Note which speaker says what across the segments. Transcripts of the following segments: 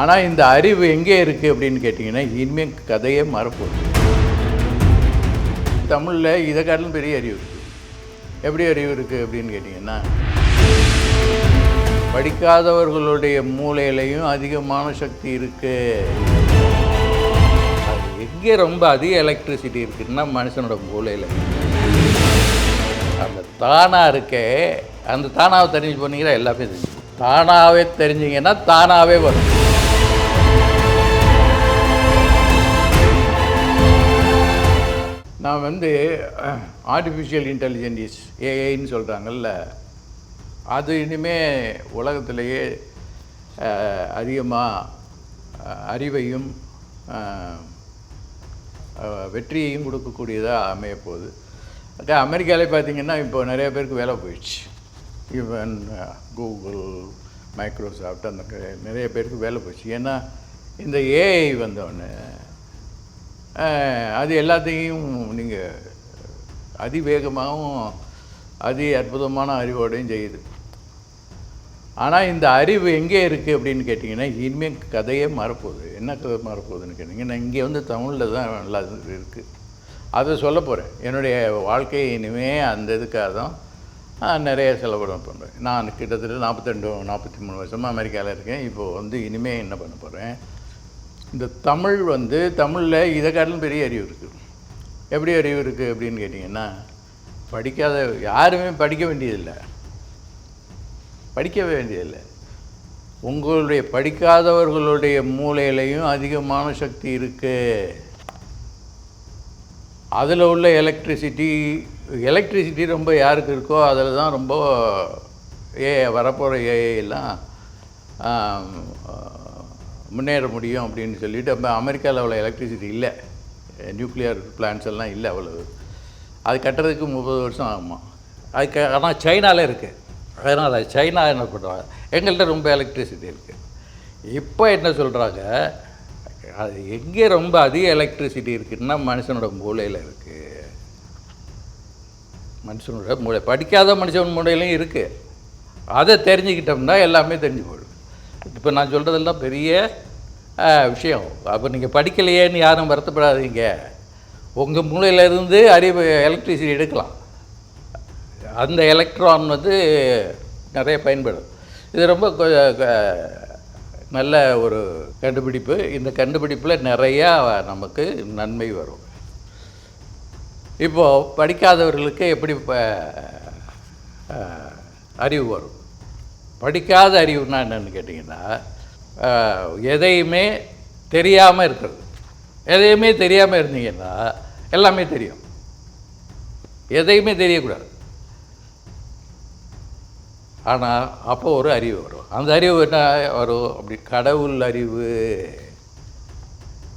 Speaker 1: ஆனால் இந்த அறிவு எங்கே இருக்குது அப்படின்னு கேட்டிங்கன்னா இனிமேல் கதையே மறப்போகுது தமிழில் இதை காட்டிலும் பெரிய அறிவு இருக்குது எப்படி அறிவு இருக்குது அப்படின்னு கேட்டிங்கன்னா படிக்காதவர்களுடைய மூளையிலையும் அதிகமான சக்தி இருக்குது அது எங்கே ரொம்ப அதிக எலக்ட்ரிசிட்டி இருக்குதுன்னா மனுஷனோட மூளையில். அந்த தானாக இருக்கே அந்த தானாவை தெரிஞ்சு போனீங்கன்னா எல்லாமே தெரிஞ்சு தானாகவே தெரிஞ்சிங்கன்னா தானாகவே வரும். நான் வந்து ஆர்டிஃபிஷியல் இன்டெலிஜென்ஸ் ஏஐன்னு சொல்கிறாங்கல்ல அது இனிமே உலகத்திலேயே அதிகமாக அறிவையும் வெற்றியையும் கொடுக்கக்கூடியதாக அமையப்போகுது. அதே அமெரிக்காவிலே பார்த்தீங்கன்னா இப்போ நிறைய பேருக்கு வேலை போயிடுச்சு. ஈவன் கூகுள் மைக்ரோசாஃப்ட் அந்த நிறைய பேருக்கு வேலை போயிடுச்சு. ஏன்னா இந்த ஏஐ வந்தோடனே அது எல்லாத்தையும் நீங்கள் அதிவேகமாகவும் அதி அற்புதமான அறிவோடையும் செய்யுது. ஆனால் இந்த அறிவு எங்கே இருக்குது அப்படின்னு கேட்டிங்கன்னா இனிமேல் கதையே மாறப்போகுது. என்ன கதை மாறப்போகுதுன்னு கேட்டிங்கன்னா இங்கே வந்து தமிழில் தான் நல்லா இருக்குது அதை சொல்ல போகிறேன் என்னுடைய வாழ்க்கையை இனிமேல் அந்த இதுக்காக தான் நான் நிறைய செலவிடம் பண்ணுறேன் நான் கிட்டத்தட்ட நாற்பத்தெண்டு நாற்பத்தி மூணு வருஷமாக அமெரிக்காவில் இருக்கேன். இப்போது வந்து இனிமேல் என்ன பண்ண போகிறேன் இந்த தமிழ் வந்து தமிழில் இதை காட்டிலும் பெரிய அறிவு இருக்குது எப்படி அறிவு இருக்குது அப்படின்னு கேட்டிங்கன்னா படிக்காத யாருமே படிக்க வேண்டியதில்லை. படிக்க வேண்டியதில்லை. உங்களுடைய படிக்காதவர்களுடைய மூளையிலையும் அதிகமான சக்தி இருக்குது அதில் உள்ள எலக்ட்ரிசிட்டி எலக்ட்ரிசிட்டி ரொம்ப யாருக்கு இருக்கோ அதில் தான் ரொம்ப ஏ வரப்போகிற ஏஐலாம் முன்னேற முடியும் அப்படின்னு சொல்லிட்டு அப்போ அமெரிக்காவில் அவ்வளோ எலக்ட்ரிசிட்டி இல்லை. நியூக்ளியர் பிளான்ஸ் எல்லாம் இல்லை அவ்வளவு. அது கட்டுறதுக்கு முப்பது வருஷம் ஆகுமா? அதுக்கு ஆனால் சைனாவில் இருக்குது அதனால் சைனா என்ன பண்ணுறாங்க எங்கள்கிட்ட ரொம்ப எலக்ட்ரிசிட்டி இருக்குது இப்போ என்ன சொல்கிறாங்க அது எங்கே ரொம்ப அதிக எலக்ட்ரிசிட்டி இருக்குன்னா மனுஷனோட மூளையில் இருக்குது மனுஷனோட மூளை. படிக்காத மனுஷன் மூளையிலையும் இருக்குது அதை தெரிஞ்சுக்கிட்டோம்னா எல்லாமே தெரிஞ்சு போயிடும். இப்போ நான் சொல்கிறதெல்லாம் பெரிய விஷயம். அப்போ நீங்கள் படிக்கலையேன்னு யாரும் வருத்தப்படாதீங்க. உங்கள் மூளையிலேருந்து அறிவு எலக்ட்ரிசிட்டி எடுக்கலாம். அந்த எலக்ட்ரான் வந்து நிறைய பயன்படும். இது ரொம்ப நல்ல ஒரு கண்டுபிடிப்பு. இந்த கண்டுபிடிப்பில் நிறையா நமக்கு நன்மை வரும். இப்போது படிக்காதவர்களுக்கு எப்படி ப அறிவு வரும்? படிக்காத அறிவுனா என்னன்னு கேட்டிங்கன்னா எதையுமே தெரியாமல் இருக்கிறது. எதையுமே தெரியாமல் இருந்தீங்கன்னா எல்லாமே தெரியும். எதையுமே தெரியக்கூடாது. ஆனால் அப்போ ஒரு அறிவு வரும். அந்த அறிவு என்ன வரும்? அப்படி கடவுள் அறிவு.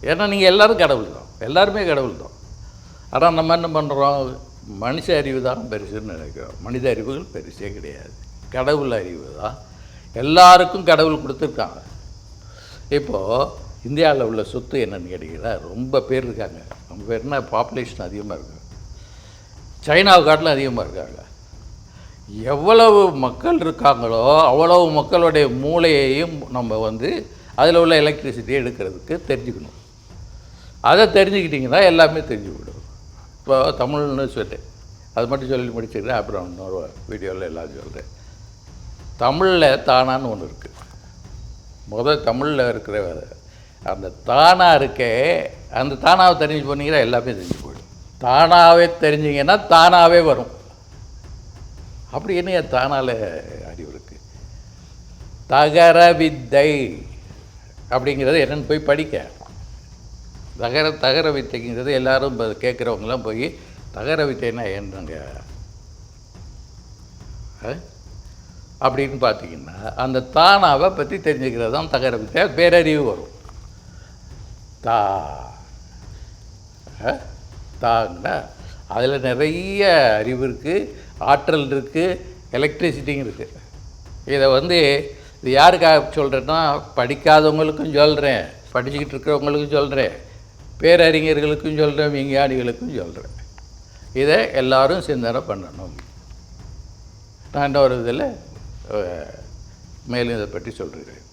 Speaker 1: ஏன்னா நீங்கள் எல்லாரும் கடவுள் தான். எல்லாருமே கடவுள் தான். ஆனால் நம்ம என்ன பண்ணுறோம் மனுஷ அறிவு தான் பெருசுன்னு நினைக்கிறோம். மனித அறிவுகள் பெருசே கிடையாது. கடவுள் அறிவு தான். எல்லாருக்கும் கடவுள் கொடுத்துருக்காங்க. இப்போது இந்தியாவில் உள்ள சொத்து என்னென்னு கேட்டிங்கன்னா ரொம்ப பேர் இருக்காங்க. ரொம்ப பேர்னா பாப்புலேஷன் அதிகமாக இருக்கு. சைனாவை காட்டிலும் அதிகமாக இருக்காங்க. எவ்வளவு மக்கள் இருக்காங்களோ அவ்வளவு மக்களுடைய மூளையையும் நம்ம வந்து அதில் உள்ள எலக்ட்ரிசிட்டியை எடுக்கிறதுக்கு தெரிஞ்சுக்கணும். அதை தெரிஞ்சுக்கிட்டிங்கன்னா எல்லாமே தெரிஞ்சுக்கிடும். இப்போ தமிழ்னு சொல்லிட்டேன் அது மட்டும் சொல்லி முடிச்சுக்கிறேன். அப்புறம் இன்னொரு வீடியோவில் எல்லாம் சொல்கிறேன் தமிழில் தானான்னு ஒன்று இருக்குது முதல் தமிழில் இருக்கிற அந்த தானாக இருக்கே அந்த தானாவை தெரிஞ்சு போனீங்கன்னா எல்லாமே தெரிஞ்சு போயிடும். தானாகவே தெரிஞ்சிங்கன்னா தானாகவே வரும். அப்படி என்ன தானால அறிவு இருக்குது தகர வித்தை அப்படிங்கிறது என்னென்னு போய் படிக்க. தகர தகர வித்தைங்கிறது எல்லோரும் இப்போ கேட்குறவங்களாம் போய் தகர வித்தைன்னா என்னங்க? அப்படின்னு பார்த்தீங்கன்னா அந்த தானாவை பற்றி தெரிஞ்சுக்கிறது தான் தகர வித்தை பேரறிவு வரும். தா ஆ? தாங்கன்னா அதில் நிறைய அறிவு இருக்குது ஆற்றல் இருக்குது எலக்ட்ரிசிட்டியும் இருக்குது இதை வந்து இது யாருக்காக சொல்கிறேன்னா படிக்காதவங்களுக்கும் சொல்கிறேன் படிச்சுக்கிட்டு இருக்கிறவங்களுக்கும் சொல்கிறேன் பேரறிஞர்களுக்கும் சொல்கிறேன் விஞ்ஞானிகளுக்கும் சொல்கிறேன் இதை எல்லோரும் சிந்தனை பண்ணணும். நான் இன்னொரு இதில் மேலும் இதை பற்றி சொல்கிறேன்